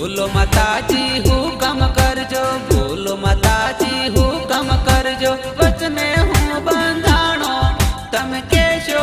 બોલો માતાજી હુકમ કરજો બોલો માતાજી હુકમ કરજો. વચને હું બંધાણો તમે કેશો